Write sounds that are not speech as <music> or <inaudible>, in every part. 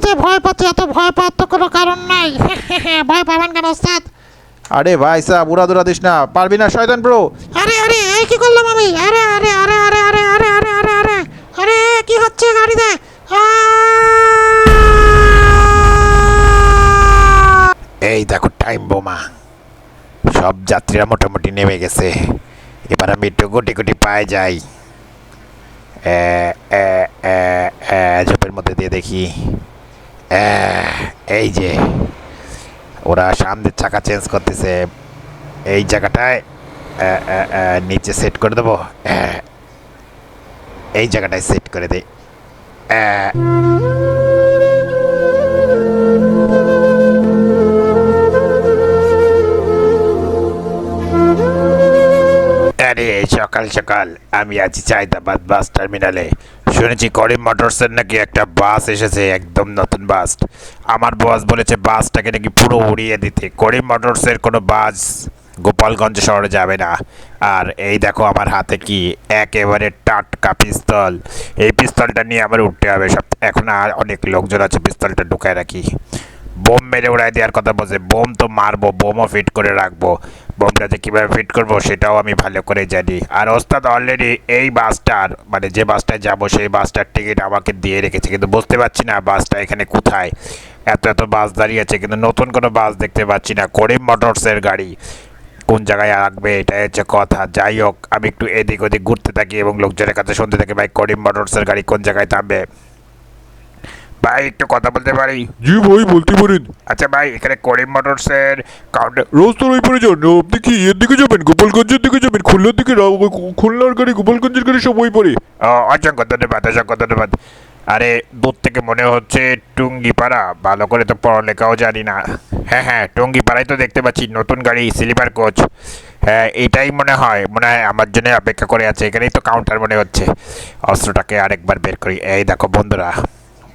যে ভয় পাচ্ছে এত ভয় পাওয়ার তো কোনো কারণ নাই ভয় পাবেন কেন ওস্তাদ আরে ভাই সাহ উড়া দুরা দিস না পারবি না শয়তান ব্রো আরে আরে এই কি করলাম আমি আরে আরে আরে আরে আরে আরে আরে আরে আরে আরে কি হচ্ছে গাড়িতে! এই দেখো টাইম বোমা সব যাত্রীরা মোটামুটি নেমে গেছে এবার আমি একটু গুটি গুটি পায়ে যাই এ, এ, এ, এ, ঝোপের মধ্যে দিয়ে দেখি এই যে, ওরা সামনের চাকা চেঞ্জ করতেছে। এই জায়গাটায় নিচে সেট করে দেবো। এই জায়গাটায় সেট করে দিই। সকাল সকাল, আমি আছি চাইদাবাদ বাস টার্মিনালে। শুনেছি করিম মোটরসের নাকি একটা বাস এসেছে, একদম নতুন বাস। আমার বস বলেছে, বাসটাকে নাকি পুরো উড়িয়ে দিতে। করিম মোটরসের কোনো বাস গোপালগঞ্জ শহরে যাবে না। আর এই দেখো আমার হাতে কি? একেবারে টাটকা পিস্তল। এই পিস্তলটা নিয়ে আমার উঠতে হবে। সব, এখন আর অনেক লোকজন আছে, পিস্তলটা ঢুকায় রাখি। বোম মেরে উড়াই দেওয়ার কথা বলছে। বোম তো মারবো, বোমও ফিট করে রাখব। বোমটা যে কীভাবে ফিট করব সেটাও আমি ভালো করে জানি। আর ওস্তাদ অলরেডি এই বাসটার মানে যে বাসটায় যাব সেই বাসটার টিকিট আমাকে দিয়ে রেখেছে, কিন্তু বুঝতে পারছি না বাসটা এখানে কোথায়। এত এত বাস দাঁড়িয়ে আছে, কিন্তু নতুন কোনো বাস দেখতে পাচ্ছি না। করিম মোটরসের গাড়ি। কোন জায়গায় রাখবে এটাই হচ্ছে কথা। যাই হোক, আমি একটু এদিক ওদিক ঘুরতে থাকি এবং লোকজনের কাছে শুনতে থাকি, ভাই, করিম মোটরসের গাড়ি কোন জায়গায় থামবে? ভাই একটু কথা বলতে পারি? জি ভাই বলতে পারেন। আচ্ছা ভাই এখানে করিম মোটরসের কাউন্টার রাস্তার ওই পারে যান আপনি কি এর দিকে যাবেন? গোপালগঞ্জের দিকে যাবেন? খুলনার দিকে খুলনার গাড়ি গোপালগঞ্জের গাড়ি সব ওই পারে অসংখ্য ধন্যবাদ অসংখ্য ধন্যবাদ। আরে দূর থেকে মনে হচ্ছে টুঙ্গিপাড়া ভালো করে তো পড়ালেখাও জানি না। হ্যাঁ হ্যাঁ টুঙ্গিপাড়ায় তো দেখতে পাচ্ছি নতুন গাড়ি স্লিপার কোচ হ্যাঁ এটাই মনে হয় মনে হয় আমার জন্য অপেক্ষা করে আছে। এখানেই তো কাউন্টার মনে হচ্ছে। অস্ত্রটাকে আরেকবার বের করি। এই দেখো বন্ধুরা।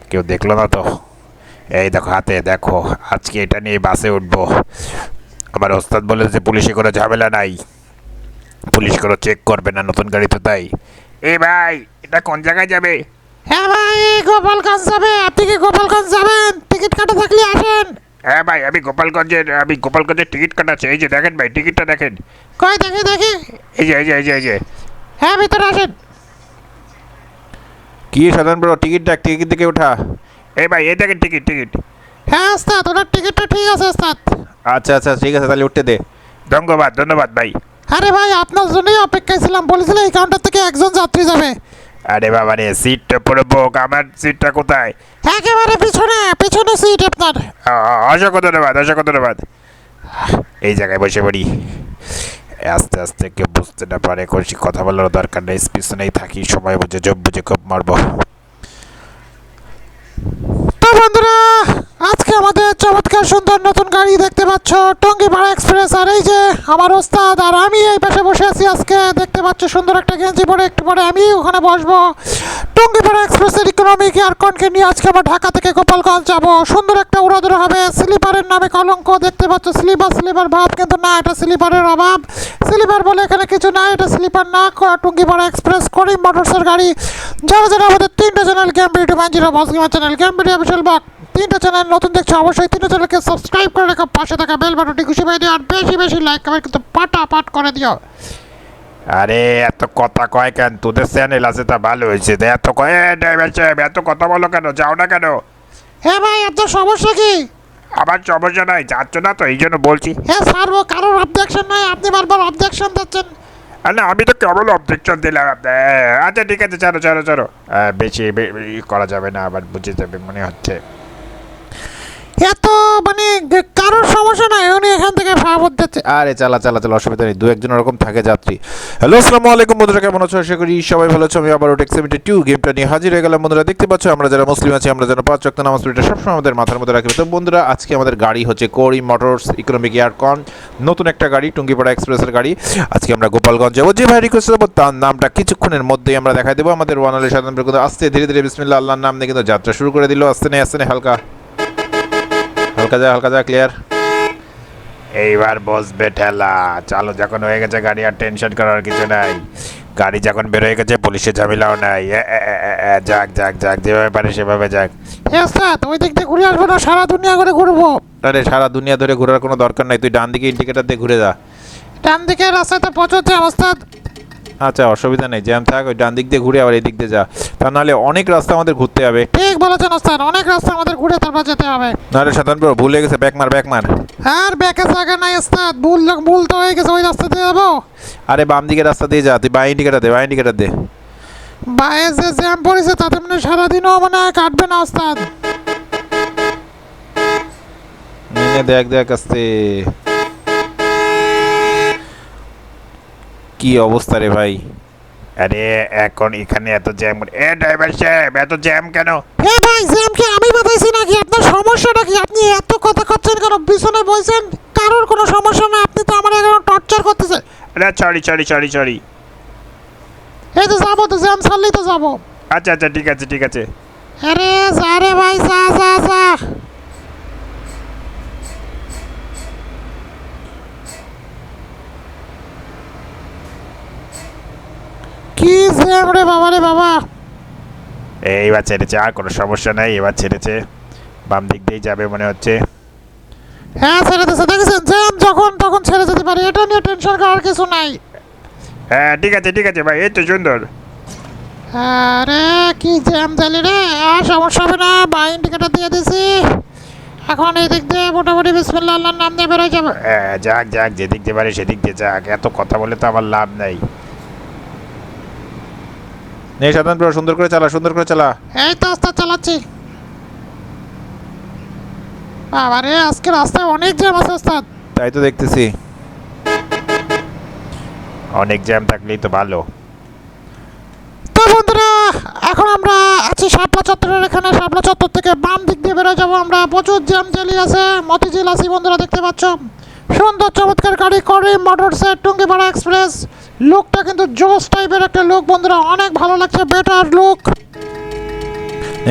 কেউ দেখল না তো? এই দেখো হাতে দেখো আজকে এটা নিয়ে বাসে উঠবো। আমার ওস্তাদ বলেছে পুলিশে কোনো ঝামেলা নাই। পুলিশ কোনো চেক করবে না নতুন গাড়ি তো তাই। এ ভাই এটা কোন জায়গায় যাবে? হ্যাঁ ভাই গোপালগঞ্জ যাবে। আপনি কি গোপালগঞ্জ যাবেন? টিকিট কাটা থাকলে আসেন। হ্যাঁ ভাই আমি গোপালগঞ্জের আমি গোপালগঞ্জের টিকিট কাটাচ্ছি এই যে দেখেন ভাই টিকিটটা দেখেন। কই দেখি দেখি। যে এই যে এই যে এই যে। হ্যাঁ ভিতরে আসেন। কি সাধারণ ব্রো? টিকিট দেখ টিকিট দিকে ওঠা এ ভাই এই দেখেন টিকিট টিকিট। হ্যাঁ ওস্তাদ ওনার টিকিটটা ঠিক আছে ওস্তাদ। আচ্ছা আচ্ছা ঠিক আছে তাহলে উঠতে দে। ধন্যবাদ ধন্যবাদ ভাই। আরে ভাই আপনার জন্যই অপেক্ষায় ছিলাম বলেছিলেন এই কাউন্টার থেকে একজন যাত্রী যাবে। আরে বাবা রে সিটটা পুরো বুক আমার সিটটা কোথায়? একেবারে পিছনে পিছনে সিট আপনার। অসংখ্য ধন্যবাদ অসংখ্য ধন্যবাদ। এই জায়গায় বসে পড়ি। আস্তে আস্তে কেউ বুঝতে না পারে কলসি কথা বলার দরকার নেই, পিছনেই থাকি, সময় বুঝে জব বুঝে খুব মারব। তো বন্ধুরা আজকে আমাদের চমৎকার সুন্দর নতুন গাড়ি দেখতে পাচ্ছ, টঙ্গিপাড়া এক্সপ্রেস। আর এই যে আমার ওস্তাদ, আর আমি এই পাশে বসে আছি আজকে, দেখতে পাচ্ছ সুন্দর একটা গেঞ্জি পরে, একটু পরে আমি ওখানে বসবো। টঙ্গিপাড়া এক্সপ্রেসের ইকোনমিক এয়ারকনকে নিয়ে আজকে আমরা ঢাকা থেকে গোপালগঞ্জ যাব। সুন্দর একটা উড়াদুরা হবে, স্লিপারের নামে কলঙ্ক, দেখতে পাচ্ছ স্লিপার স্লিপার ভাব কিন্তু না, এটা স্লিপারের অভাব। স্লিপার বলে এখানে কিছু না, এটা স্লিপার না টুঙ্গিপাড়া এক্সপ্রেস করিম মোটরসের গাড়ি। যারা যারা আমাদের তিনটা channel game video one zero boss gamer channel game video তিনটা চ্যানেল নতুন দেখছ অবশ্যই তিনটা চ্যানেলকে সাবস্ক্রাইব করে রেখো পাশে থাকা বেল বাটনটি খুশি পাই দিও আর বেশি বেশি লাইক কমেন্ট কিন্তু পাটা পাট করে দিও। আরে এত কথা কয় কেন? তোদের চ্যানেল আছে তা ভালো হয়েছে এত কয় ড্রাইভার সাহেব এত কথা বলো কেন? যাও না কেন? হ্যাঁ ভাই এত সমস্যা কি? আমার সমস্যা নাই যাচ্ছ না তো এই জন্য বলছি হ্যাঁ ছাড়বো কারোর অবজেকশন নাই আপনি বারবার অবজেকশন দিচ্ছেন। আর না আমি তো কেবল অবজেকশন দিলাম আচ্ছা ঠিক আছে চলো চলো চলো বেশি বে- ই করা যাবে না আবার বুঝে যাবে মনে হচ্ছে। এত মানে কারোর সমস্যা নাই উনি এখান থেকে ভাবত দিচ্ছে আরে চালা চালা চালা অসুবিধা নেই দু একজন ওরকম থাকে যাত্রী। হ্যালো আসসালামু আলাইকুম বন্ধুরা কেমন আছো? আশা করি সবাই ভালো আছো। আমি আবার টেক সেভেন্টি টু গেমটা নিয়ে হাজির হয়ে গেলাম। বন্ধুরা দেখতে পাচ্ছ আমরা যারা মুসলিম আছি আমরা যেন পাঁচ রক্ত নামাজ পড়ি, এটা সবসময় আমাদের মাথার মধ্যে রাখি। তো বন্ধুরা আজকে আমাদের গাড়ি হচ্ছে কোরি মোটরস ইকোনমিক এয়ারকন নতুন একটা গাড়ি টুঙ্গিপাড়া এক্সপ্রেসের গাড়ি। আজকে আমরা গোপালগঞ্জ যাব। যে ভাই রিকোয়েস্ট দেবো তার নামটা কিছুক্ষণের মধ্যেই আমরা দেখাই দেবো। আমাদের ওয়ানালে সাধারণ কিন্তু আস্তে ধীরে ধীরে বিসমিল্লা আল্লাহর নাম নিয়ে কিন্তু যাত্রা শুরু করে দিল। আস্তে নেই আস্তে নেই হালকা। হালকা যা হালকা যা ক্লিয়ার এইবার বসবে ঠেলা। চালো যখন হয়ে গেছে গাড়ি আর টেনশন করার কিছু নাই। গাড়ি যখন বের হয়ে গেছে পুলিশের ঝামেলাও নাই। যাক যাক যাক যেভাবে পারে সেভাবে যাক। দিক দিয়ে ঘুরে আসব না? সারা দুনিয়া করে ঘুরবো। আরে সারা দুনিয়া ধরে ঘোরার কোনো দরকার নাই। তুই ডান দিকে ইন্ডিকেটার দিয়ে ঘুরে যা। ডান দিকে রাস্তাতে প্রচুর জ্যাম ওস্তাদ আচ্ছা অসুবিধা নেই জ্যাম থাক ওই ডান দিক দিয়ে ঘুরে আবার এই দিক দিয়ে যা। তা নাহলে অনেক রাস্তা আমাদের ঘুরতে হবে। ঠিক বলেছেন ওস্তাদ অনেক রাস্তা আমাদের ঘুরে তারপর যেতে হবে। নাহলে সাধারণ ভুলে গেছে ব্যাক মার ব্যাক মার। আর ব্যাকে জায়গা নাই ওস্তাদ ভুল ভুল তো হয়ে গেছে ওই রাস্তা দিয়ে যাব। আরে বাম দিকে রাস্তা দিয়ে যা তুই বা ইন্ডিকেটার দে বা ইন্ডিকেটার দে। বাইরে যে জ্যাম পড়েছে তাতে মানে সারাদিনও মনে হয় কাটবে না ওস্তাদ। নিয়ে দেখ দেখ আসতে। কি অবস্থা রে ভাই? আরে এখন এখানে এত জ্যাম এ ড্রাইভার সাহেব এত জ্যাম কেন? এ ভাই জ্যাম কি আমি বাতাইছি নাকি? আপনার সমস্যাটা কি? আপনি এত কথা করছেন কেন? পিছনে বলছেন কারোর কোনো সমস্যা না? আপনি তো আমার এখন টর্চার করতেছেন। আরে সরি সরি সরি সরি এই তো যাব তো জ্যাম ছাড়লেই তো যাব। আচ্ছা আচ্ছা ঠিক আছে ঠিক আছে। আরে যা রে ভাই যা যা যা। কি জ্যাম রে বাবা রে বাবা? এই, এবার ছেড়েছে আর কোনো সমস্যা নাই এবার ছেড়েছে। বাম দিক দিয়েই যাবে মনে হচ্ছে। হ্যাঁ ছেড়ে দিয়েছে। দেখেছেন? জ্যাম যখন তখন ছেড়ে যেতে পারে। এটা নিয়ে টেনশন করার কিছু নাই। হ্যাঁ ঠিক আছে ঠিক আছে ভাই এই তো সুন্দর। আরে কি জ্যাম জালি রে। আর সমস্যা হবে না বা ইন্ডিকেটার দিয়ে দিছি। এখন এই দিক দিয়ে মোটামুটি বিসমিল্লা আল্লাহর নাম দিয়ে বেরোয় যাবে। হ্যাঁ যাক যাক যেদিক দিয়ে পারে সেদিক দিয়ে যাক। এত কথা বলে তো আমার লাভ নাই। নে সাধারণ সুন্দর করে চালা সুন্দর করে চালা। এই তো রাস্তা চালাচ্ছি। বাবা রে আজকে রাস্তায় অনেক জ্যাম আছে ওস্তাদ। তাই তো দেখতেছি। অনেক জ্যাম থাকলেই তো ভালো। তো বন্ধুরা এখন আমরা আছি শাপলা চত্বরের এখানে শাপলা চত্বর থেকে বাম দিক দিয়ে বেরোয় যাব আমরা। প্রচুর জ্যাম জেলি আছে মতিঝিল আছি বন্ধুরা দেখতে পাচ্ছ। সুন্দর চমৎকার গাড়ি করে মোটরসের টুঙ্গিপাড়া এক্সপ্রেস। লুকটা কিন্তু জোস টাইপের একটা লোক বন্ধুরা। অনেক ভালো লাগছে বেটার লোক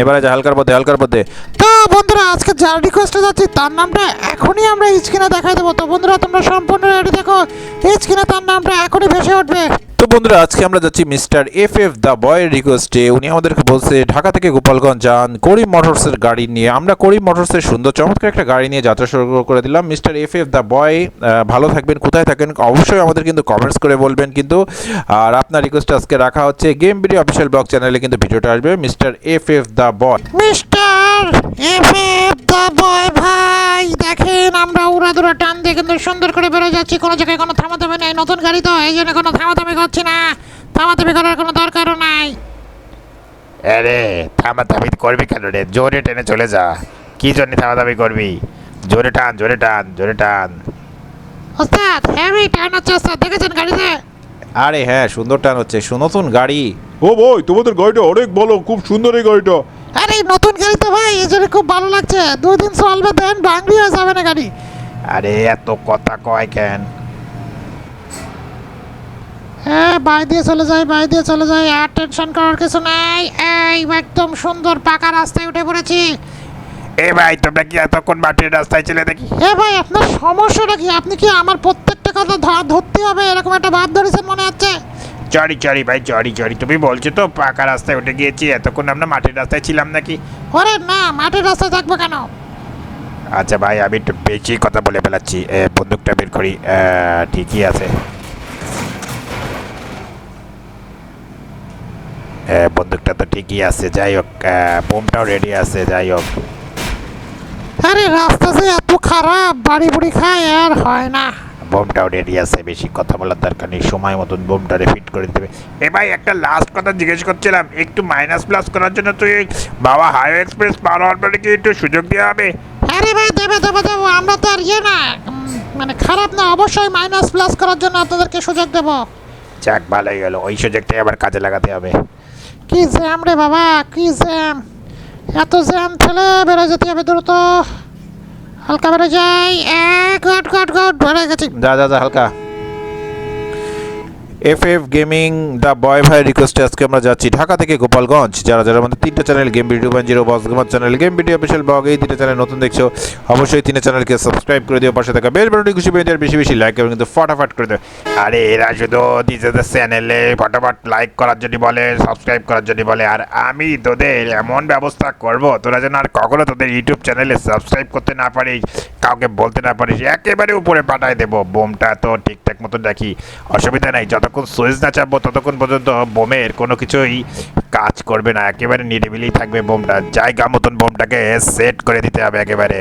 এবারে যা হালকার পথে হালকার পথে তো বন্ধুরা আজকে যার রিকোয়েস্টে যাচ্ছি তার নামটা এখনই আমরা স্ক্রিনে দেখাই দেবো। তো বন্ধুরা তোমরা সম্পূর্ণ রেডি দেখো স্ক্রিনে তার নামটা এখনই ভেসে উঠবে। তো বন্ধুরা, আজকে আমরা যাচ্ছি মিস্টার এফ এফ দ্য বয়ের রিকোয়েস্টে। উনি আমাদেরকে বলছে, ঢাকা থেকে গোপালগঞ্জ যান, করিম মোটরসের গাড়ি নিয়ে। আমরা করিম মোটরসের সুন্দর, চমৎকার একটা গাড়ি নিয়ে যাত্রা শুরু করে দিলাম। Mister F F the boy ভালো থাকবেন, কোথায় থাকেন, অবশ্যই আমাদের কিন্তু কমেন্টস করে বলবেন কিন্তু। আর আপনার রিকোয়েস্ট আজকে রাখা হচ্ছে গেম বিডি অফিসিয়াল ব্লগ চ্যানেলে কিন্তু ভিডিওটা আসবে। Mister F F the boy. Mister F F the boy ভাই, দেখেন আমরা উড়াদুরা টান দিয়ে কিন্তু সুন্দর করে বেরোয় যাচ্ছি। কোনো জায়গায় কোনো থামাথামি নেই, নতুন গাড়ি তো, এই জন্য কোনো থামাথামি করছি না। থামাথামি করার কোনো দরকারও নাই। আরে থামাথামি করবি কেন রে? জোরে টেনে চলে যা। কি জন্য থামাথামি করবি? জোরে টান জোরে টান জোরে টান। ওস্তাদ হেভি টার্ন হচ্ছে ওস্তাদ দেখেছেন গাড়িতে? আরে হ্যাঁ সুন্দর টান হচ্ছে। নতুন গাড়ি। ও ভাই তোমাদের গাড়িটা অনেক ভালো খুব সুন্দর এই গাড়িটা। আরে নতুন গাড়ি তো ভাই এই জন্য খুব ভালো লাগছে। দুই দিন চলবে দেন হয়ে যাবে না গাড়ি। আরে এত কথা কয় কেন? হ্যাঁ বাই দিয়ে চলে যাই বাই দিয়ে চলে যাই। আর টেনশন করার কিছু নাই। এই একদম সুন্দর পাকা রাস্তায় উঠে পড়েছি। এ ভাই তোমরা কি এতক্ষণ মাটির রাস্তায় ছেলে দেখি? এ ভাই আপনার সমস্যাটা কি? আপনি কি আমার প্রত্যেকটা কথা ধরতে হবে? এরকম একটা ভাব ধরেছেন মনে হচ্ছে? চরি চরি ভাই চরি চরি তুমি বলছো তো পাকা রাস্তায় উঠে গিয়েছি এতক্ষণ আমরা মাটির রাস্তায় ছিলাম নাকি? ওরে না মাটির রাস্তায় থাকব কেন? আচ্ছা ভাই আমি একটু বেশি কথা বলে ফেলাচ্ছি। বন্দুকটা বের করি। ঠিকই আছে। বন্দুকটা তো ঠিকই আছে যাই হোক বোমটাও রেডি আছে যাই হোক। আরে রাস্তা যে এত খারাপ বাড়ি বুড়ি খায় আর হয় না। বোমটাও রেডি আছে বেশি কথা বলার দরকার নেই সময় মতন বোমটা ফিট করে দেবে। এ ভাই একটা লাস্ট কথা জিজ্ঞেস করছিলাম একটু মাইনাস প্লাস করার জন্য তুই বাবা হাইওয়ে এক্সপ্রেস পার হওয়ার পরে কি একটু সুযোগ দেওয়া হবে? আরে ভাই দেবে দেবে দেবো আমরা তো আর ইয়ে না। মানে খারাপ না অবশ্যই মাইনাস প্লাস করার জন্য আপনাদেরকে সুযোগ দেবো। যাক ভালোই গেল ওই সুযোগটাই আবার কাজে লাগাতে হবে। কি জ্যাম রে বাবা, কি জ্যাম? এত জ্যাম ঠেলে বেরো যেতে হবে দ্রুত। হালকা বেড়ে যাই। এক গট গট গট বেড়ে গেছি। যা যা যা, হালকা। F F gaming the boy ভাই রিকোয়েস্টে আজকে আমরা যাচ্ছি ঢাকা থেকে গোপালগঞ্জ। যারা যারা আমাদের তিনটা channel game video point zero boss gamer channel game video official blog এই তিনটা চ্যানেল নতুন দেখছ, অবশ্যই তিনটা চ্যানেলকে সাবস্ক্রাইব করে দিও, পাশে থাকা বেল বাটনটি খুশি পেয়ে বেশি বেশি লাইক এবং কিন্তু ফটাফট করে দেবে আরে এরা শুধু নিজেদের চ্যানেলে ফটাফট লাইক করার জন্য বলে সাবস্ক্রাইব করার জন্য বলে, আর আমি তোদের এমন ব্যবস্থা করব, তোরা যেন আর কখনো তোদের ইউটিউব চ্যানেলে সাবস্ক্রাইব করতে না পারিস, কাউকে বলতে না পারিস, একেবারে উপরে পাঠায় দেবো। বোমটা তো ঠিকঠাক মতো দেখি, অসুবিধা নাই যতক্ষণ সুইচ না চাপবো ততক্ষণ পর্যন্ত বোমের কোনো কিছুই কাজ করবে না। একেবারে নিরিবিলি থাকবে বোমটা। জায়গা মতন বোমটাকে সেট করে দিতে হবে একেবারে।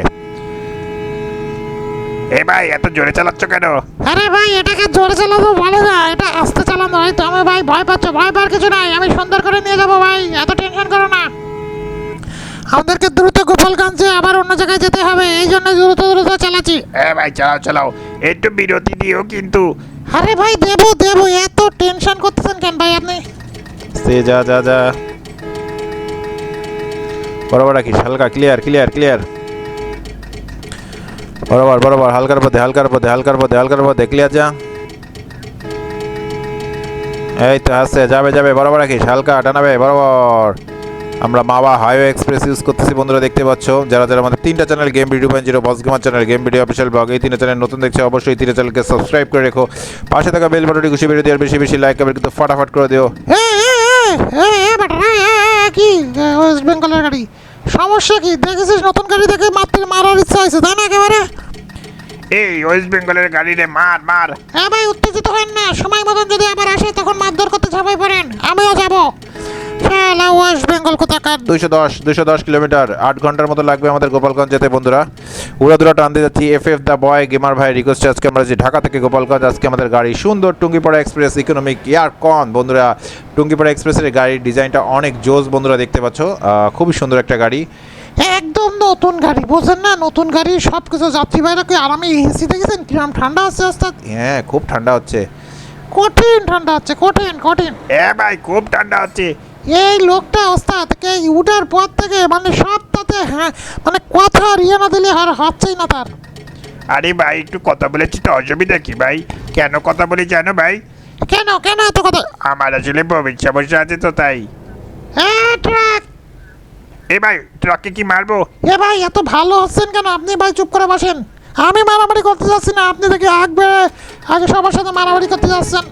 এ ভাই এত জোরে চালাচ্ছ কেন? আরে ভাই এটাকে জোরে চালাবো বলে না এটা আস্তে চালানো হয় তো। আমি ভাই ভয় পাচ্ছ ভয় পাওয়ার কিছু নাই। আমি সুন্দর করে নিয়ে যাব ভাই এত টেনশন করো না। আমাদেরকে দ্রুত গোপালগঞ্জে আবার অন্য জায়গায় যেতে হবে। এই জন্য দ্রুত দ্রুত চালাচ্ছি। হ্যাঁ ভাই চালাও চালাও। একটু বিরতি দিও কিন্তু আরে ভাই দেবো দেবো, এত টেনশন করতেছেন কেন ভাই আপনি? সে যা যা যা। বরাবর রাখিস, হালকা ক্লিয়ার ক্লিয়ার ক্লিয়ার বরাবর বরাবর, হালকার পথে হালকার পথে হালকার পথে হালকার পথে ক্লিয়ার যা। এই তো আসছে যাবে যাবে, বরাবর রাখিস, হালকা, টানাবে, বরাবর। আমরা মাওয়া হাইওয়ে এক্সপ্রেস ইউজ করতেছি বন্ধুরা দেখতে পাচ্ছ। যারা যারা আমাদের তিনটা channel game video point zero boss gamer channel game video official blog এই তিনটা চ্যানেল নতুন দেখছে অবশ্যই তিনটা চ্যানেলকে সাবস্ক্রাইব করে রেখো। পাশে থাকা বেল বাটনটি খুশি বেরিয়ে দেওয়ার বেশি বেশি লাইক করবে কিন্তু ফটাফট করে দিও। কি? ওয়েস্ট বেঙ্গলের গাড়ি। সমস্যা কি? দেখেছিস নতুন গাড়ি দেখে মারতে মারার ইচ্ছা হয়েছে তাই না একেবারে? এই ওয়েস্ট বেঙ্গলের গাড়ি রে মার মার। হ্যাঁ ভাই উত্তেজিত হন না। সময় মতন যদি আবার আসে তখন মারধর করতে ঝাঁপাই পড়েন। আমিও যাব। শালা ওয়েস্ট বেঙ্গল কোথাকার? দুইশো দশ দুইশো দশ কিলোমিটার আট ঘণ্টার মতো লাগবে আমাদের গোপালগঞ্জ যেতে বন্ধুরা। উড়াদুরা টানতে যাচ্ছি F F the boy gamer ভাই রিকোয়েস্ট আজকে আমরা যে ঢাকা থেকে গোপালগঞ্জ। আজকে আমাদের গাড়ি সুন্দর টুঙ্গিপাড়া এক্সপ্রেস ইকোনমিক এয়ার কন। বন্ধুরা টুঙ্গিপাড়া এক্সপ্রেসের গাড়ির ডিজাইনটা অনেক জোস বন্ধুরা দেখতে পাচ্ছ। খুবই সুন্দর একটা গাড়ি। একদম নতুন গাড়ি বোঝেন না? নতুন গাড়ি সব কিছু যাত্রী ভাইরা কি আরামে এসি দেখেছেন কিরম ঠান্ডা আছে ওস্তাদ হ্যাঁ খুব ঠান্ডা হচ্ছে। কঠিন ঠান্ডা আছে কঠিন কঠিন। এ ভাই খুব ঠান্ডা হচ্ছে। এই লোকটা ওস্তাদ কে উঠার পর থেকে মানে সব তাতে হ্যাঁ মানে কথা আর ইয়ে না দিলে আর হচ্ছেই না তার। আরে ভাই একটু কথা বলেছি তো অসুবিধা কি ভাই? কেন কথা বলি জানো ভাই? কেন কেন এত কথা? আমার আসলে প্রবীণ সমস্যা আছে তো তাই। এ ট্রাক! এ ভাই ট্রাককে কি মারবো? এ ভাই এত ভালো হচ্ছেন কেন? আপনি ভাই চুপ করে বসেন। আমি মারামারি করতে যাচ্ছি না আপনি দেখি আগ আগে সবার সাথে মারামারি করতে যাচ্ছেন।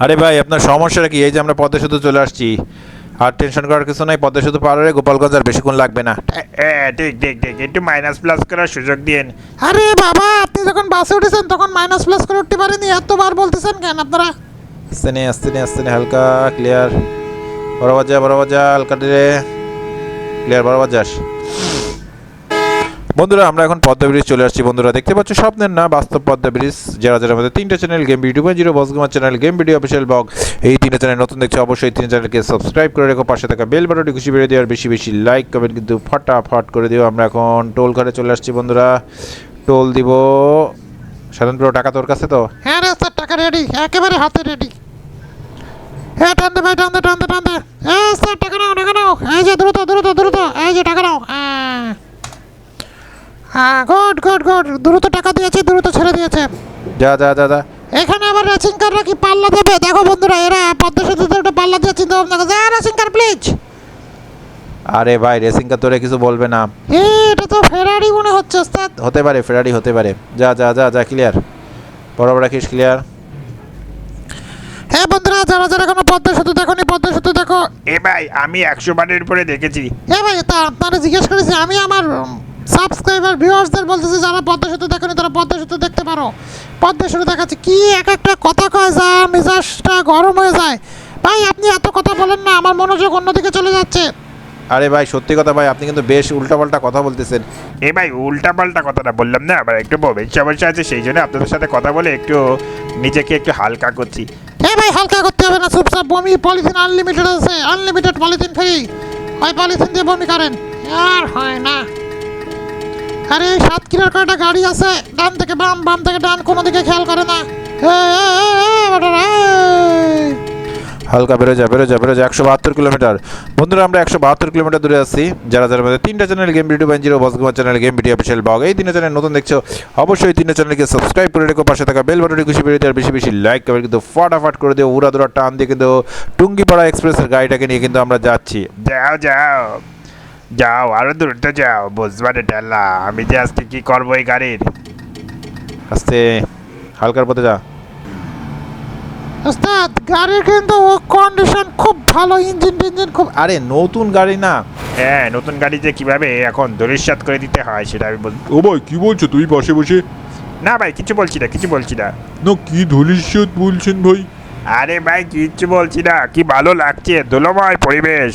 আরে ভাই আপনার সমস্যাটা কি? এই যে আমরা পদ্মা সেতু চলে আসছি। আর টেনশন করার কিছু নাই পদ্মা সেতু পার হয়ে গোপালগঞ্জ আর বেশিক্ষণ লাগবে না। এ ঠিক ঠিক ঠিক একটু মাইনাস প্লাস করার সুযোগ দিন আরে বাবা আপনি যখন বাসে উঠেছেন তখন মাইনাস প্লাস করে উঠতে পারেনি এতবার বলতেছেন কেন আপনারা? আস্তে নে আস্তে নে আস্তে নে হালকা ক্লিয়ার বরাবর যা বরাবর যা হালকা রে। ক্লিয়ার বরাবর যাস বন্ধুরা, আমরা এখন পদ্মা ব্রিজ চলে আসছি। বন্ধুরা, দেখতে পাচ্ছ, স্বপ্নের না বাস্তব পদ্মা ব্রিজ। যারা যারা আমাদের তিনটে channel game video zero boss gamer channel game video official blog এই তিনটে চ্যানেল নতুন দেখছ, অবশ্যই তিন চ্যানেলকে সাবস্ক্রাইব করে রেখো, পাশে থাকা বেল বাটনটি খুশি বেড়ে দেওয়ার বেশি বেশি লাইক কমেন্ট কিন্তু ফটাফট করে দিও। আমরা এখন টোল ঘরে চলে আসছি, বন্ধুরা। টোল দিব সাধারণত টাকা তোর কাছে তো? হ্যাঁ রে, স্যার, টাকা রেডি একেবারে হাতে রেডি হ্যাঁ টানতে ভাই, টানতে টানতে টানতে। হ্যাঁ স্যার, টাকা নাও টাকা নাও। এই যে, দ্রুত দ্রুত দ্রুত, এই যে, টাকা নাও। Good good good. দ্রুত টাকা দিয়েছে দ্রুত ছেড়ে দিয়েছে। যা যা যা যা। এখানে আবার রেসিং কাররা কি পাল্লা দেবে? দেখো বন্ধুরা এরা পদ্মা সেতুতে একটা পাল্লা দিয়ে চিন্তা ভাবনা করছে। রেসিং কার প্লিজ আরে ভাই রেসিং কার তোরে কিছু বলবে না। এ এটা তো ফেরারি মনে হচ্ছে ওস্তাদ। হতে পারে ফেরারি হতে পারে। যা যা যা যা ক্লিয়ার বরাবর রাখিস ক্লিয়ার হ্যাঁ বন্ধুরা যারা যারা কোনো পদ্মা সেতু দেখো নি পদ্মা সেতু দেখো। এ ভাই আমি একশো বারের উপরে দেখেছি। এ ভাই তা আপনারা জিজ্ঞেস করেছি আমি আমার সাবস্ক্রাইবার ভিউয়ার্সদের বলতেছি যারা পদ্মা সেতু দেখেনি তারা পদ্মা সেতু দেখতে পারো। পদ্মা সেতু দেখাচ্ছে কি? এক একটা কথা কয় যা মেজাজটা গরম হয়ে যায়। ভাই আপনি এত কথা বলেন না আমার মনোযোগ অন্যদিকে চলে যাচ্ছে। আরে ভাই সত্যি কথা ভাই আপনি কিন্তু বেশ উল্টাপাল্টা কথা বলতেছেন। এ ভাই উল্টা পাল্টা কথাটা বললাম না আবার একটু প্রবীণ সমস্যা আছে সেই জন্য আপনাদের সাথে কথা বলে একটু নিজেকে একটু হালকা করছি। এ ভাই হালকা করতে হবে না চুপচাপ বমি পলিথিন আনলিমিটেড আছে আনলিমিটেড পলিথিন ফ্রি ওই পলিথিন দিয়ে বমি করেন আর হয় না। আরে, সাত কিলোর কয়টা গাড়ি আছে? ডান থেকে বাম বাম থেকে ডান, কোনো দিকে খেয়াল করে না। হালকা বেরো যা বেরো যা বেরো যা, একশো বাহাত্তর কিলোমিটার। বন্ধুরা, আমরা একশো বাহাত্তর কিলোমিটার দূরে আছি। যারা যারা মধ্যে তিনটা channel game video one zero boss gamer channel game video official blog এই তিনটা চ্যানেল নতুন দেখছ, অবশ্যই তিনটা চ্যানেলকে সাবস্ক্রাইব করে রেখো, পাশে থাকা বেল বাটনটি খুশি বেরিয়ে দেওয়ার বেশি বেশি লাইক করবে কিন্তু ফটাফট করে দিও। উড়া দুরা টান দিয়ে কিন্তু টুঙ্গিপাড়া এক্সপ্রেসের গাড়িটাকে নিয়ে কিন্তু আমরা যাচ্ছি। যাও যাও। যাও আরও দ্রুত যাও বুঝবারে টেলা আমি যে আজকে কি করব এই গাড়ির? আস্তে হালকার পথে যা। ওস্তাদ গাড়ির কিন্তু কন্ডিশন খুব ভালো ইঞ্জিন টিঞ্জিন খুব আরে নতুন গাড়ি না। হ্যাঁ নতুন গাড়ি যে কীভাবে এখন দরিশ্বাত করে দিতে হয় সেটা আমি বল ও ভাই কি বলছো তুই পাশে বসে? না ভাই কিছু বলছি না কিছু বলছি না। না কি ধলিষ্যৎ বলছেন ভাই? আরে ভাই কিচ্ছু বলছি না কি ভালো লাগছে দোলময় পরিবেশ।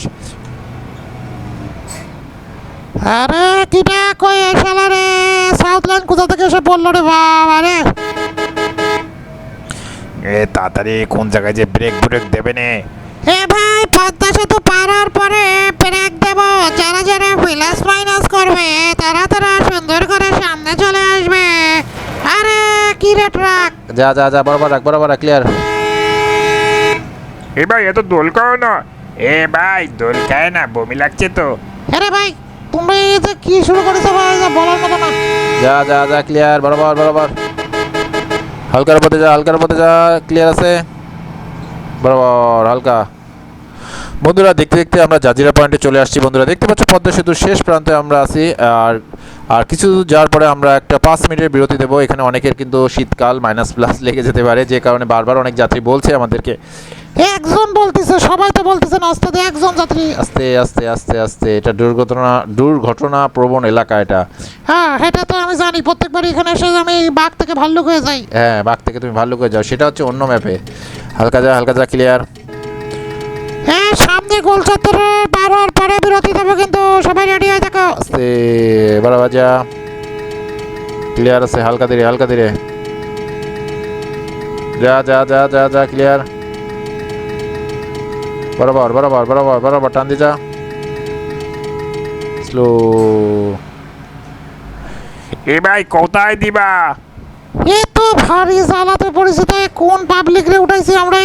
আরে কিটা কই এসালা রে? সাউথ লাইন কোথা থেকে এসে পড়ল রে বাবা রে? এ তাড়াতাড়ি কোন জায়গায় যে ব্রেক ব্রেক দেবে নে? এ ভাই পদ্মা সেতু পার হওয়ার পরে ব্রেক দেব। যারা যারা প্লাস মাইনাস করবে তারা তারা সুন্দর করে সামনে চলে আসবে। আরে কি রে ট্রাক যা যা যা বরাবর রাখ বরাবর রাখ ক্লিয়ার এ ভাই এত দোল খাও না এ ভাই দোল খায় না বমি লাগছে তো। আরে ভাই তুমি যে কি শুরু করেছ ভাই যা বলার মতো না। যা যা যা ক্লিয়ার বরাবর বরাবর। হালকার পথে যা, হালকার পথে যা ক্লিয়ার আছে। বরাবর, হালকা। বন্ধুরা দেখতে দেখতে আমরা জাজিরা পয়েন্টে চলে আসছি বন্ধুরা। দেখতে পাচ্ছ পদ্মা সেতুর শেষ প্রান্তে আমরা আছি। আর আর কিছু দূর যাওয়ার পরে আমরা একটা পাঁচ মিনিটের বিরতি দেবো। এখানে অনেকের কিন্তু শীতকাল মাইনাস প্লাস লেগে যেতে পারে যে কারণে বারবার অনেক যাত্রী বলছে আমাদেরকে। একজন বলতেছে সবাই তো বলতেছে না ওস্তাদ একজন যাত্রী। আস্তে আস্তে আস্তে আস্তে এটা দুর্ঘটনা দুর্ঘটনা প্রবণ এলাকা এটা। হ্যাঁ এটা তো আমি জানি প্রত্যেকবার এখানে এসে আমি বাঘ থেকে ভাল্লুক হয়ে যাই। হ্যাঁ বাঘ থেকে তুমি ভালো করে যাও সেটা হচ্ছে অন্য ম্যাপে হালকা যা হালকা যা ক্লিয়ার হ্যাঁ সামনে গোল চত্বরে পার পরে বিরতি দেবো কিন্তু সবাই রেডি হয়ে থাকো। বাড়া বাজা। ক্লিয়ার আছে হালকা ধীরে হালকা ধীরে। যা যা যা যা যা ক্লিয়ার বরাবর বরাবর বরাবর বরাবর টান দিয়ে যা। স্লো এ ভাই কোথায় দিবা? এ তো ভারী জ্বালাতে পড়েছে তো কোন পাবলিক রে উঠাইছি আমরা?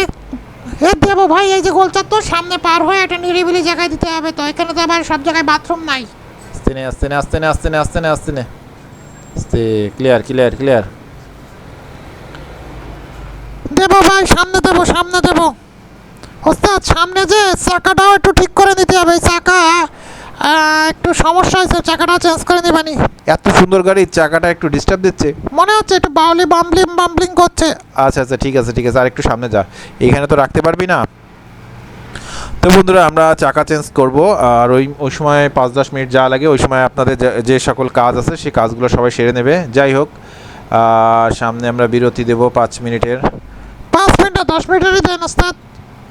এ- এ দেবো ভাই এই যে গোল তো সামনে পার হয়ে একটা নিরিবিলি জায়গায় দিতে হবে তো। এখানে তো আবার সব জায়গায় বাথরুম নাই। আস্তে নে আস্তে নে আস্তে নে আস্তে নে আস্তে নে আস্তে নে। আস্তে ক্লিয়ার ক্লিয়ার ক্লিয়ার দেবো ভাই সামনে দেবো সামনে দেবো। ওস্তাদ সামনে যে চাকাটাও একটু ঠিক করে নিতে হবে চাকা। একটু সমস্যা হয়েছে চাকাটা চেঞ্জ করে নিবানি এত সুন্দর গাড়ির চাকাটা একটু ডিস্টার্ব দিচ্ছে? মনে হচ্ছে একটু বাউলি বাম্বলিং বাম্বলিং করছে। আচ্ছা আচ্ছা ঠিক আছে ঠিক আছে আর একটু সামনে যা। এখানে তো রাখতে পারবি না? তো বন্ধুরা আমরা চাকা চেঞ্জ করব আর ওই ওই সময় পাঁচ দশ মিনিট যা লাগে ওই সময় আপনাদের যে- সকল কাজ আছে সেই কাজগুলো সবাই সেরে নেবে। যাই হোক সামনে আমরা বিরতি দেব পাঁচ মিনিটের। পাঁচ মিনিট দশ মিনিটেরই দেন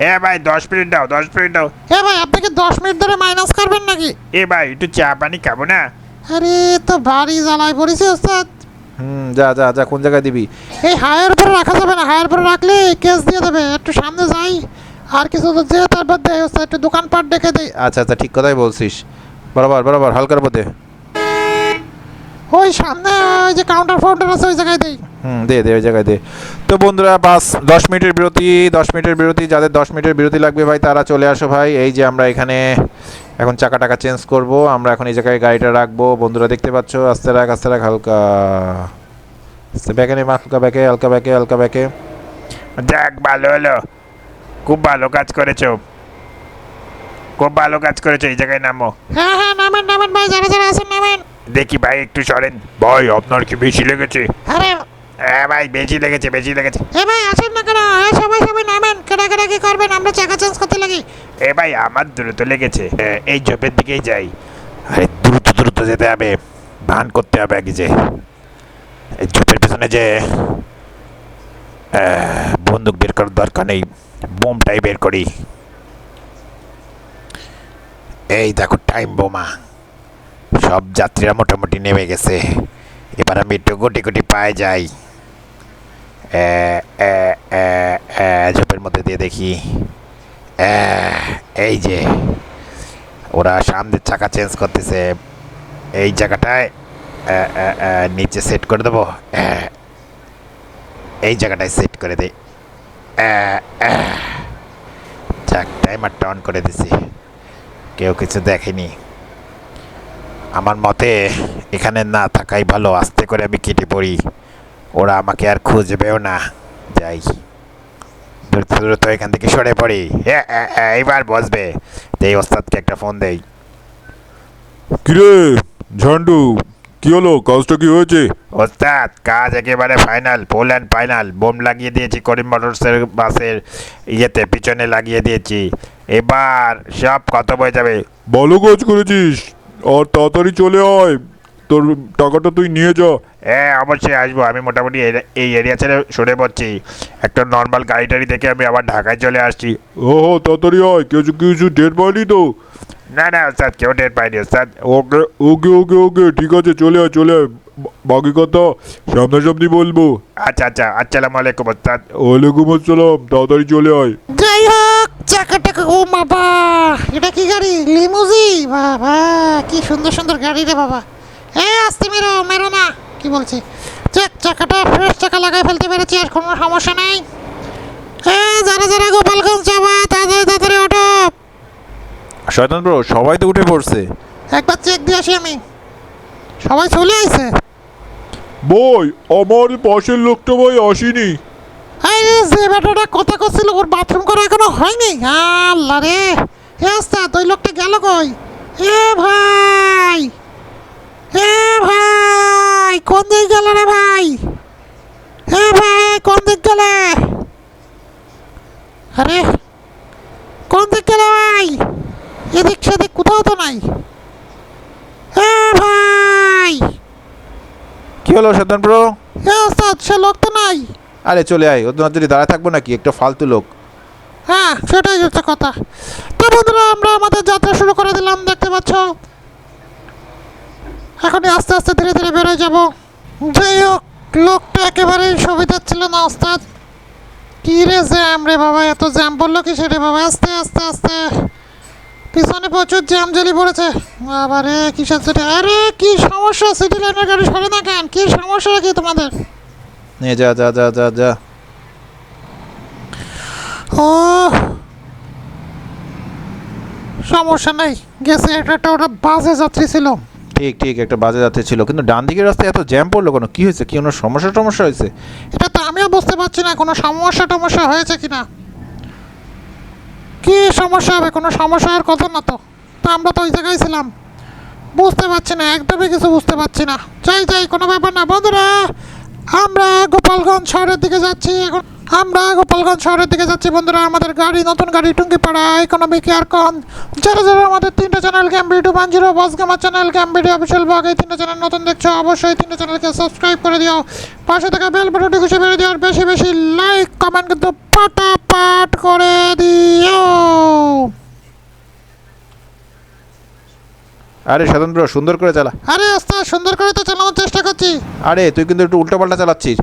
এ ভাই দশ মিনিট দাও দশ মিনিট দাও। এ ভাই আপনি কি দশ মিনিট ধরে মাইনাস করবেন নাকি? এ ভাই একটু চা পানি খাব না? আরে তো ভারী জ্বালায় পড়েছি ওস্তাদ। হুম যা যা যা কোন জায়গায় দিবি? এই হায়ের উপরে রাখা যাবে না হায়ের উপরে রাখলে কেস দিয়ে দেবে একটু সামনে যাই। আর কিছু তো যে তারপর দেয় ওস্তাদ একটু দোকানপাট ডেকে দেয় আচ্ছা আচ্ছা ঠিক কথাই বলছিস। বরাবর বরাবর হালকার পথে ওই সামনে ওই যে কাউন্টার ফাউন্টার আছে ওই জায়গায় দেই হুম দে দে ওই জায়গায় দে। তো বন্ধুরা বাস দশ মিনিটের বিরতি দশ মিনিটের বিরতি যাদের দশ মিনিটের বিরতি লাগবে ভাই তারা চলে আসো ভাই। এই যে আমরা এখানে এখন চাকা টাকা চেঞ্জ করব আমরা এখন এই জায়গায় গাড়িটা রাখব। বন্ধুরা দেখতে পাচ্ছ আস্তে রাখ আস্তে রাখ হালকা। আস্তে ব্যাকে নে হালকা ব্যাকে হালকা ব্যাকে হালকা ব্যাকে যাক ভালো হলো। খুব ভালো কাজ করেছ। খুব ভালো কাজ করেছ এই জায়গায় নামো। হ্যাঁ হ্যাঁ নামেন নামেন ভাই যারা যারা আছেন নামেন। দেখি ভাই একটু সরেন। ভাই আপনার কি বেশি লেগেছে? আরে হ্যাঁ ভাই বেশি লেগেছে বেশি লেগেছে। এ ভাই আসেন না কেন? এ সবাই সবাই নামেন। কেনা কেনা কি করবেন আমরা চাকা চেঞ্জ করতে লাগি। এ ভাই আমার দ্রুত লেগেছে। এই ঝোপের দিকেই যাই। আরে দ্রুত দ্রুত যেতে হবে। ভান করতে হবে আগে যে। এই ঝোপের পেছনে যে বন্দুক বের করার দরকার নেই। বোমটাই বের করি। এই দেখো টাইম বোমা। সব যাত্রীরা মোটামুটি নেমে গেছে। এবার আমি একটু গুটি গুটি পায়ে যাই। ঝোপের মধ্যে দিয়ে দেখি। এই যে ওরা সামনের চাকা চেঞ্জ করতেছে। এই জায়গাটায় নিচে সেট করে দেবো। এই জায়গাটায় সেট করে দে আহ, আহ, যাক টাইমারটা অন করে দিছি। কেউ কিছু দেখেনি। আমার মতে এখানে না থাকাই ভালো। আস্তে করে আমি কেটে পড়ি। ওরা আমাকে আর খুঁজবেও না। যাই। দ্রুত দ্রুত এখান থেকে সরে পড়ি। এইবার বসবে। তো এই ওস্তাদকে একটা ফোন দেই। কিরে ঝান্ডু কি হলো? কাজটা কি হয়েছে? ওস্তাদ কাজ একেবারে final full and final bomb লাগিয়ে দিয়েছি করিম মোটরসের বাসের ইয়েতে পিছনে লাগিয়ে দিয়েছি। এবার সব কত হয়ে যাবে? ভালো কাজ করেছিস। আর তাড়াতাড়ি চলে আয়। তোর টাকাটা তুই নিয়ে যা। হ্যাঁ অবশ্যই আসব। আমি মোটামুটি এই- এই এরিয়া ছেড়ে সরে পড়ছি। একটা নর্মাল গাড়ি টাড়ি দেখে আমি আবার ঢাকায় চলে আসছি। ও হো তাড়াতাড়ি আয়। কিছু কিছু ডেট পাইনি তো? না না ওস্তাদ কেউ ডেট পাইনি ওস্তাদ ওকে ওকে ওকে ওকে ঠিক আছে চলে আয় চলে আয়। বাকি কথা সামনাসামনি বলব। আচ্ছা আচ্ছা আসসালামু আলাইকুম ওস্তাদ ওয়ালাইকুম আসসালাম তাড়াতাড়ি চলে আয়। যাই হোক চাকাটাকা ও বাবা এটা কি গাড়ি? লিমুজি বাবা কি সুন্দর সুন্দর গাড়ি রে বাবা। এ আসতে মেরো মেরো না। কি বলছি? চেক চাকাটা ফ্রেশ চাকা লাগাই ফেলতে পেরেছি আর কোনো সমস্যা নেই। যারা যারা গোপালগঞ্জ যাবে তাড়াতাড়ি তাড়াতাড়ি ওঠো শয়তান ব্রো সবাই তো উঠে পড়ছে। একবার চেক দিয়ে আসি আমি। সবাই চলে আইছে? বই আমার পাশের লোকটা ভাই আসেনি। আরে যে বেটাটা কথা করছিল ওর বাথরুম করা এখনও হয়নি? আল্লাহ রে। এ ওস্তাদ ওই লোকটা গেল কই? এ ভাই! এ ভাই কোন দিক গেল রে ভাই? এ ভাই কোন দিক গেলে? আরে কোন দিক গেলে ভাই? এদিক সেদিক কোথাও তো নাই। এ ভাই। কি হলো শয়তান ব্রো এ ওস্তাদ সে লোক তো নাই। আরে চলে আয় ওদের নজরে দাঁড়ায় থাকব নাকি? একটা ফালতু লোক। হ্যাঁ সেটাই হচ্ছে কথা। তো বন্ধুরা আমরা আমাদের যাত্রা শুরু করে দিলাম দেখতে পাচ্ছ? এখনই আস্তে আস্তে ধীরে ধীরে বেরোয় যাব। যাই হোক লোকটা একেবারেই সুবিধা ছিল না ওস্তাদ। কি রে জ্যাম রে বাবা এত জ্যাম পড়ল কি সেরে বাবা? আস্তে আস্তে আস্তে। পিছনে প্রচুর জ্যাম জ্বলি পড়েছে। বাবা রে কিসের সিটি আরে কি সমস্যা? সিটি লাইনের গাড়ি সরে না কেন? কি সমস্যা কি তোমাদের? নিয়ে যা যা যা যা যা। ও সমস্যা নেই। গেছে এটা একটা ওটা বাসে যাত্রী ছিল। ঠিক ঠিক একটা বাজে যাত্রী ছিল, কিন্তু ডান দিকের রাস্তায় এত জ্যাম পড়ল কেন? কি হয়েছে? কি কোনো সমস্যা টমস্যা হয়েছে? এটা তো আমিও বুঝতে পারছি না, কোনো সমস্যা টমস্যা হয়েছে কিনা? কী সমস্যা হবে? কোনো সমস্যা হওয়ার কথা না তো। তা আমরা তো ওই জায়গায় ছিলাম। বুঝতে পারছি না, একদমই কিছু বুঝতে পারছি না। যাই যাই, কোনো ব্যাপার না। বন্ধুরা, আমরা গোপালগঞ্জ শহরের দিকে যাচ্ছি। এখন আমরা গোপালগঞ্জ শহরের দিকে যাচ্ছি, বন্ধুরা। আমাদের গাড়ি, নতুন গাড়ি, টুঙ্গিপাড়া ইকোনমিক এয়ারকন যারা যারা আমাদের তিনটা channel game video one zero boss gamer channel game video official blog এই তিনটা চ্যানেল নতুন দেখছ, অবশ্যই তিনটা চ্যানেলকে সাবস্ক্রাইব করে দিও। পাশে থাকা বেল বাটনটি খুশি বেড়ে দিও, আর বেশি বেশি লাইক কমেন্ট কিন্তু পাটাপাট করে দিও। আরে শয়তান ব্রো সুন্দর করে চালা। আরে ওস্তাদ সুন্দর করে তো চালানোর চেষ্টা করছি। আরে তুই কিন্তু একটু উল্টোপাল্টা চালাচ্ছিস।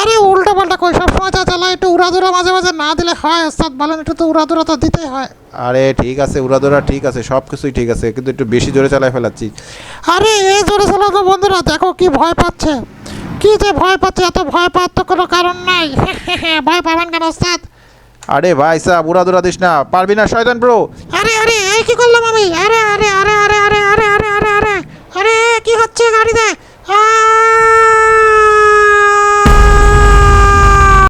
আরে উল্টো পাল্টা কই সবসময় চা চালা একটু উড়াদুরা মাঝে মাঝে না দিলে হয় ওস্তাদ বলেন একটু তো উড়াদুরা তো দিতেই হয়। আরে ঠিক আছে উড়াদোড়া ঠিক আছে সব কিছুই ঠিক আছে কিন্তু একটু বেশি জোরে চালায় ফেলাচ্ছিস। আরে এই জোরে চালাতো বন্ধুরা দেখো কি ভয় পাচ্ছে। কি যে ভয় পাচ্ছে এত ভয় পাওয়ার তো কোনো কারণ নাই। <laughs> ভয় পাবেন কেন ওস্তাদ? আরে ভাই সাহ উড়া দুরা দিস না পারবি না শয়তান ব্রো আরে আরে এই কি করলাম আমি আরে আরে আরে আরে আরে আরে আরে আরে আরে আরে কি হচ্ছে গাড়িতে আ